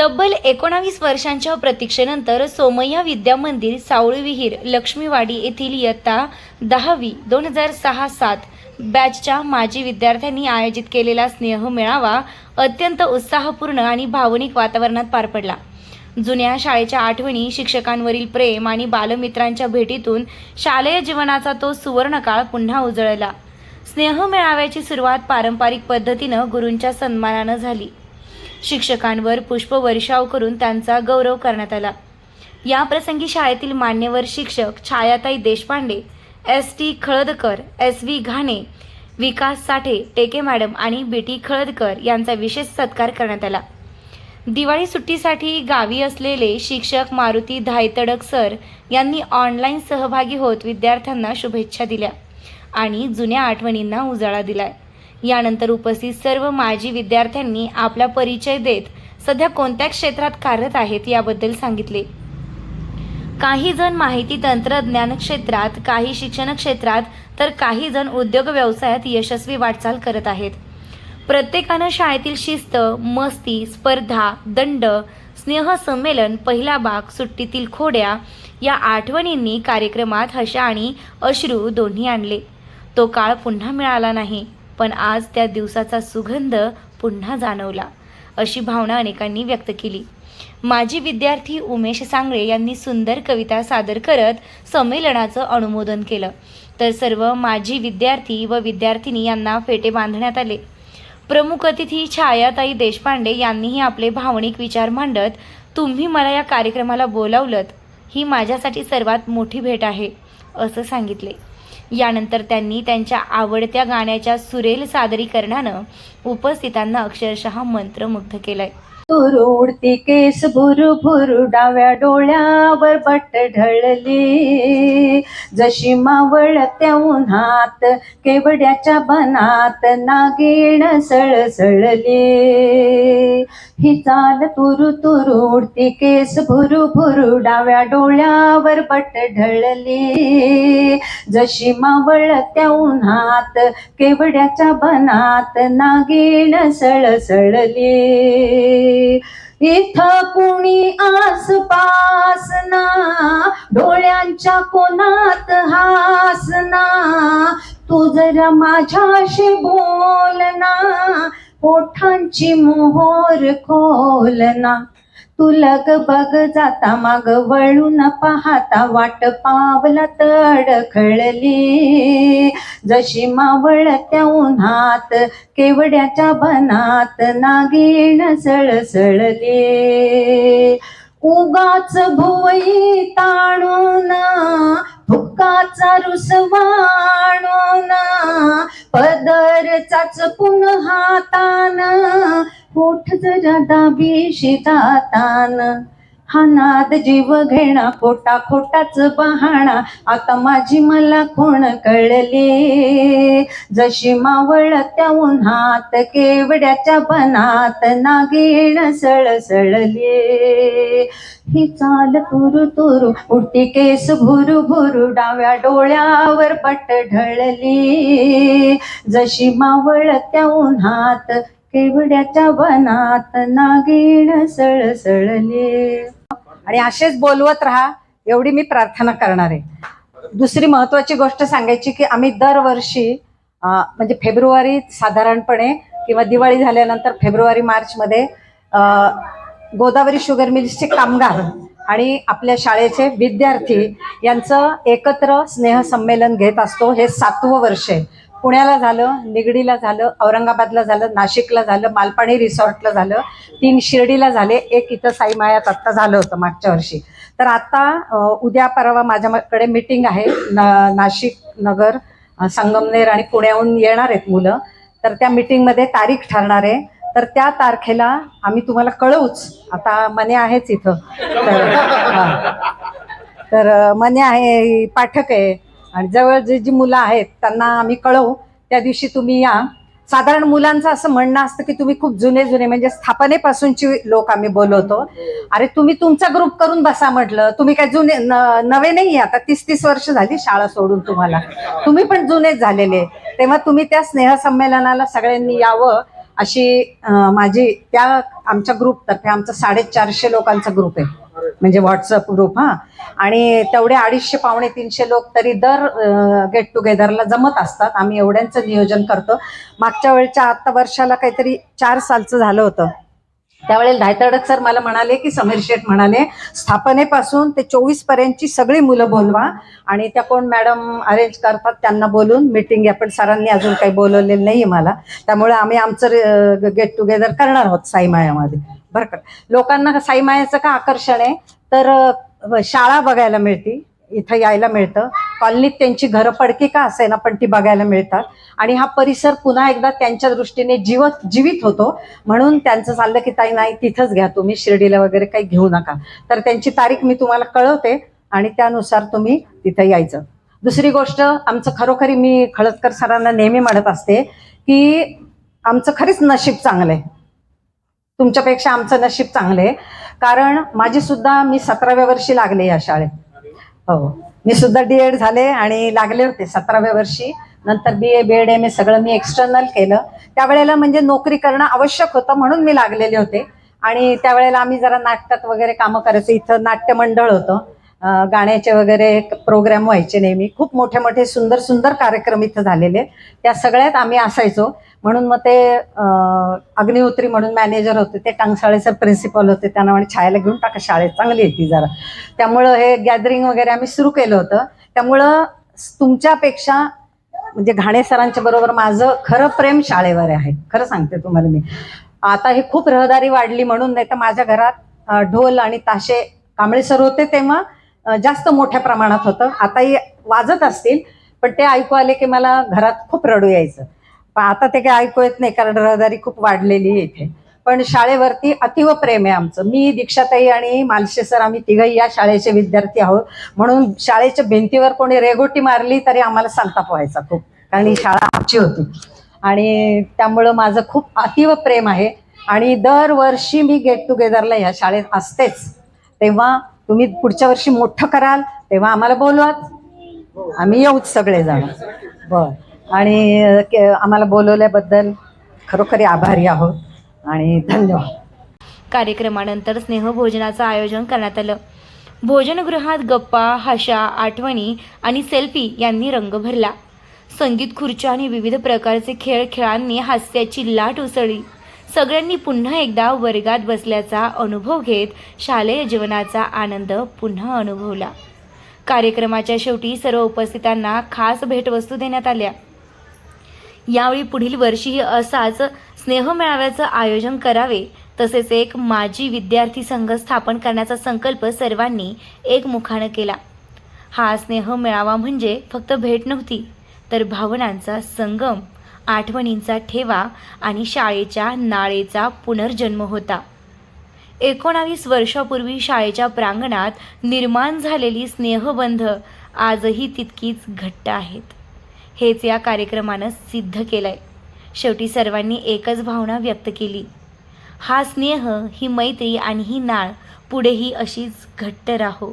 तब्बल एकोणावीस वर्षांच्या प्रतीक्षेनंतर सोमय्या विद्या मंदिर सावळी विहीर लक्ष्मीवाडी येथील इयत्ता दहावी दोन हजार सहा सात बॅचच्या माजी विद्यार्थ्यांनी आयोजित केलेला स्नेह मेळावा अत्यंत उत्साहपूर्ण आणि भावनिक वातावरणात पार पडला. जुन्या शाळेच्या आठवणी शिक्षकांवरील प्रेम आणि बालमित्रांच्या भेटीतून शालेय जीवनाचा तो सुवर्णकाळ पुन्हा उजळला. स्नेह मेळाव्याची सुरुवात पारंपरिक पद्धतीनं गुरूंच्या सन्मानानं झाली. शिक्षकांवर पुष्पवर्षाव करून त्यांचा गौरव करण्यात आला. या प्रसंगी शाळेतील मान्यवर शिक्षक छायाताई Deshpande S T Khaladkar S V Ghane Vikas Sathe Teke madam आणि बी टी खळदकर यांचा विशेष सत्कार करण्यात आला. दिवाळी सुट्टीसाठी गावी असलेले शिक्षक मारुती धायतडक सर यांनी ऑनलाईन सहभागी होत विद्यार्थ्यांना शुभेच्छा दिल्या आणि जुन्या आठवणींना उजाळा दिलाय. यानंतर उपस्थित सर्व माजी विद्यार्थ्यांनी आपला परिचय देत सध्या कोणत्या क्षेत्रात कार्यरत आहेत याबद्दल सांगितले. काही जण माहिती तंत्रज्ञान क्षेत्रात काही शिक्षण क्षेत्रात तर काही जण उद्योग व्यवसायात यशस्वी वाटचाल करत आहेत. प्रत्येकानं शाळेतील शिस्त मस्ती स्पर्धा दंड स्नेहसंमेलन पहिला बाग सुट्टीतील खोड्या या आठवणींनी कार्यक्रमात हशा आणि अश्रू दोन्ही आणले. तो काळ पुन्हा मिळाला नाही. पण आज त्या दिवसाचा सुगंध पुन्हा जाणवला अशी भावना अनेकांनी व्यक्त केली. माजी विद्यार्थी उमेश सांगळे यांनी सुंदर कविता सादर करत संमेलनाचं अनुमोदन केलं. तर सर्व माजी विद्यार्थी व विद्यार्थिनी यांना फेटे बांधण्यात आले. प्रमुख अतिथी छायाताई देशपांडे यांनीही आपले भावनिक विचार मांडत तुम्ही मला या कार्यक्रमाला बोलावलत. ही माझ्यासाठी सर्वात मोठी भेट आहे असं सांगितले. यानंतर त्यांनी त्यांच्या आवडत्या गाण्याच्या सुरेल सादरीकरणानं उपस्थितांना अक्षरशः मंत्रमुग्ध केलं आहे उडती केस भुरु भुरु डाव्या डोळ्यावर बट ढळली. जशी मावळत्या उन्हात केवड्याच्या बनात नागिण सळसळली. ही चाल तुरु तुरुडती केस भुरु भुरु डाव्या डोळ्यावर बट ढळली. जशी मावळत्या उन्हात केवड्याच्या बनात नागिण सळसळली. इथं कुणी आसपास ना डोळ्यांच्या कोणात हासना तू जरा माझ्याशी बोल ना ओठांची मोहोर खोलना. तू बघ जाता माग वळून पाहता वाट पावला तडखळली जशी मावळ त्या उन्हात केवड्याच्या बनात नागिण सळसळली. उगाच भुवई ताणून फुक्काचा रुसवाणून पदर चाचपून हातान होठ जरा दाबीशी जातान हा नाद जीव घेणा खोटा खोटाच बहाणा. आता माझी मला कोण कळले? जशी मावळ त्या उन्हात केवड्याच्या बनात नागिण सळसळले ही चाल तुरु तुरु उडती केस भुरु भुरु डाव्या डोळ्यावर पट ढळली. जशी मावळ त्या उन्हात केवड्याच्या वनात नागिण सळसळले. आणि असेच बोलवत राहा एवढी मी प्रार्थना करणार आहे. दुसरी महत्वाची गोष्ट सांगायची की आम्ही दरवर्षी म्हणजे फेब्रुवारी साधारणपणे किंवा दिवाळी झाल्यानंतर फेब्रुवारी मार्चमध्ये गोदावरी शुगर मिल्सचे कामगार आणि आपल्या शाळेचे विद्यार्थी यांचं एकत्र स्नेहसंमेलन घेत असतो. हे सातवं वर्ष आहे. पुण्याला झालं निगडीला झालं औरंगाबादला झालं नाशिकला झालं मालपाणी रिसॉर्टला झालं तीन शिर्डीला झाले एक इथं साईमायात आत्ता झालं होतं मागच्या वर्षी. तर आता उद्या परवा माझ्याकडे मीटिंग आहे न नाशिक नगर संगमनेर आणि पुण्याहून येणार आहेत मुलं. तर त्या मीटिंगमध्ये तारीख ठरणार आहे. तर त्या तारखेला आम्ही तुम्हाला कळवूच. आता मने आहेच इथं. तर तर मने आहे पाठक आहे. आणि जवळ जी जी मुलं आहेत त्यांना आम्ही कळवू. त्या दिवशी तुम्ही या. साधारण मुलांचं असं म्हणणं असतं की तुम्ही खूप जुने जुने म्हणजे स्थापनेपासूनची लोक आम्ही बोलवतो. अरे तुम्ही तुमचा ग्रुप करून बसा म्हटलं. तुम्ही काय जुने न- नवे नाही आता. तीस तीस वर्ष झाली शाळा सोडून तुम्हाला. तुम्ही पण जुनेच झालेले तेव्हा तुम्ही त्या स्नेहसंमेलनाला सगळ्यांनी यावं अशी माझी त्या आमच्या ग्रुपतर्फे आमचा साडेचारशे लोकांचा ग्रुप आहे. म्हणजे व्हॉट्सअप ग्रुप हा. आणि तेवढे अडीचशे पावणे तीनशे लोक तरी दर गेट टुगेदरला जमत असतात. आम्ही एवढ्यांचं नियोजन करतो. मागच्या वेळच्या आत्ता वर्षाला काहीतरी चार सालचं झालं होतं. त्यावेळेला धायतडक सर मला म्हणाले की समीर शेठ म्हणाले स्थापनेपासून ते चोवीस पर्यंतची सगळी मुलं बोलवा आणि त्या कोण मॅडम अरेंज करतात त्यांना बोलून मिटिंग आपण सरांनी अजून काही बोलवलेलं नाही मला. त्यामुळे आम्ही आमचं गेट टुगेदर करणार आहोत साईमायामध्ये. भरकट लोकांना साई मायाचं का आकर्षण आहे? तर शाळा बघायला मिळते. इथं यायला मिळतं. कॉलनीत त्यांची घरं पडकी का असेना पण ती बघायला मिळतात. आणि हा परिसर पुन्हा एकदा त्यांच्या दृष्टीने जीवत जीवित होतो. म्हणून त्यांचं चाललं की ताई नाही तिथंच घ्या तुम्ही. शिर्डीला वगैरे काही घेऊ नका. तर त्यांची तारीख मी तुम्हाला कळवते आणि त्यानुसार तुम्ही तिथं यायचं. दुसरी गोष्ट आमचं खरोखरी मी खळदकर सरांना नेहमी म्हणत असते की आमचं खरीच नशीब चांगलं आहे. तुमच्यापेक्षा आमचं नशीब चांगलं. आहे कारण माझी सुद्धा मी सतराव्या वर्षी लागले या शाळेत. हो. मी सुद्धा डी एड झाले आणि लागले होते सतराव्या वर्षी. नंतर बी A B Ed M A सगळं मी एक्सटर्नल केलं. त्यावेळेला म्हणजे नोकरी करणं आवश्यक होतं म्हणून मी लागलेले होते. आणि त्यावेळेला आम्ही जरा नाटकात वगैरे कामं करायचं. इथं नाट्यमंडळ होतं. गाण्याचे वगैरे प्रोग्राम व्हायचे नेहमी. खूप मोठे मोठे सुंदर सुंदर कार्यक्रम इथं झालेले. त्या सगळ्यात आम्ही असायचो. म्हणून मग ते अग्निहोत्री म्हणून मॅनेजर होते. ते टांगसाळे सर प्रिन्सिपल होते. त्यांना म्हणे छायाला घेऊन टाका शाळेत चांगली येते जरा. त्यामुळं हे गॅदरिंग वगैरे आम्ही सुरू केलं होतं. त्यामुळं तुमच्यापेक्षा म्हणजे घाणे सरांच्या बरोबर माझं खरं प्रेम शाळेवर आहे. खरं सांगते तुम्हाला मी. आता ही खूप रहदारी वाढली म्हणून नाही तर माझ्या घरात ढोल आणि ताशे कांबळे सर होते तेव्हा. जास्त मोठ्या प्रमाणात होतं. आताही वाजत असतील पण ते ऐकू आले की मला घरात खूप रडू यायचं. पण आता ते काही ऐकू येत नाही कारण रहदारी खूप वाढलेली आहे इथे. पण शाळेवरती अतिव प्रेम आहे आमचं. मी दीक्षाताई आणि मालशे सर आम्ही तिघही या शाळेचे विद्यार्थी आहोत. म्हणून शाळेच्या भिंतीवर कोणी रेगोटी मारली तरी आम्हाला संताप व्हायचा खूप. कारण ही शाळा आमची होती. आणि त्यामुळं माझं खूप अतिव प्रेम आहे. आणि दरवर्षी मी गेट टुगेदरला ह्या शाळेत असतेच. तेव्हा तुम्ही पुढच्या वर्षी मोठं कराल तेव्हा आम्हाला बोलवाच. आम्ही येऊच सगळेजण. बर. आणि के- आम्हाला बोलवल्याबद्दल खरोखरी आभारी आहोत आणि धन्यवाद. कार्यक्रमानंतर स्नेहभोजनाचं आयोजन करण्यात आलं. भोजनगृहात गप्पा हशा आठवणी आणि सेल्फी यांनी रंग भरला. संगीत खुर्च्या आणि विविध प्रकारचे खेळ खेळांनी हास्याची लाट उसळली. सगळ्यांनी पुन्हा एकदा वर्गात बसल्याचा अनुभव घेत शालेय जीवनाचा आनंद पुन्हा अनुभवला. कार्यक्रमाच्या शेवटी सर्व उपस्थितांना खास भेटवस्तू देण्यात आल्या. यावेळी पुढील वर्षीही असाच स्नेहमेळाव्याचं आयोजन करावे तसेच एक माजी विद्यार्थी संघ स्थापन करण्याचा संकल्प सर्वांनी एकमुखानं केला. हा स्नेह मेळावा म्हणजे फक्त भेट नव्हती तर भावनांचा संगम आठवणींचा ठेवा आणि शाळेच्या नाळेचा पुनर्जन्म होता. एकोणावीस वर्षापूर्वी शाळेच्या प्रांगणात निर्माण झालेली स्नेहबंध आजही तितकीच घट्ट आहेत. हेच या कार्यक्रमानं सिद्ध केलंय. शेवटी सर्वांनी एकच भावना व्यक्त केली. हा स्नेह ही मैत्री आणि ही नाळ पुढेही अशीच घट्ट राहो.